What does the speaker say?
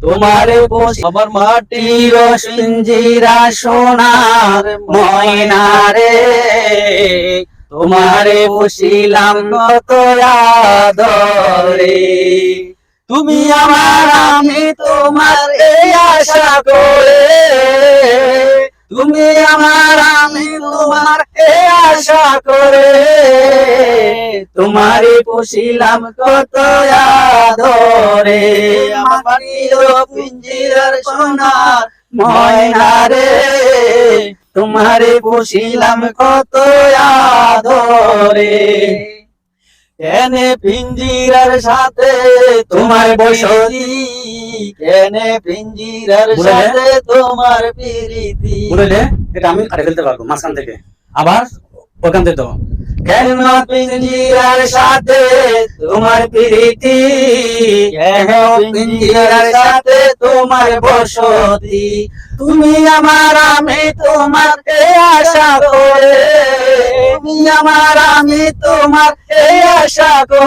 তোমারে আমার মাটির পিঞ্জিরা সোনার ময়না রে। তোমারে বসিলাম কত তুমি আমার, আমি তোমার আশা করে। তুমি আমার, আমি তোমার আশা করে। তোমারে পুষিলাম কত আদরে। আমার পিঞ্জিরার সোনার ময়না রে। তোমারে পুষিলাম কত আদরে। কেনে পিঞ্জিরার সাথে তোমার বসতি? কেনে পিঞ্জিরার সাথে তোমার প্রীতি? বুঝলে এটা আমি কাটে ফেলতে পারব মাঝখান থেকে। আবার ওখান থেকে পিঞ্জিরার সাথে তোমার প্রীতি? কেন পিঞ্জিরার সাথে তোমার বসতি? তুমি আমার আমি এই আশা করে। তুমি আমার আমি তোমার এই আশা করে।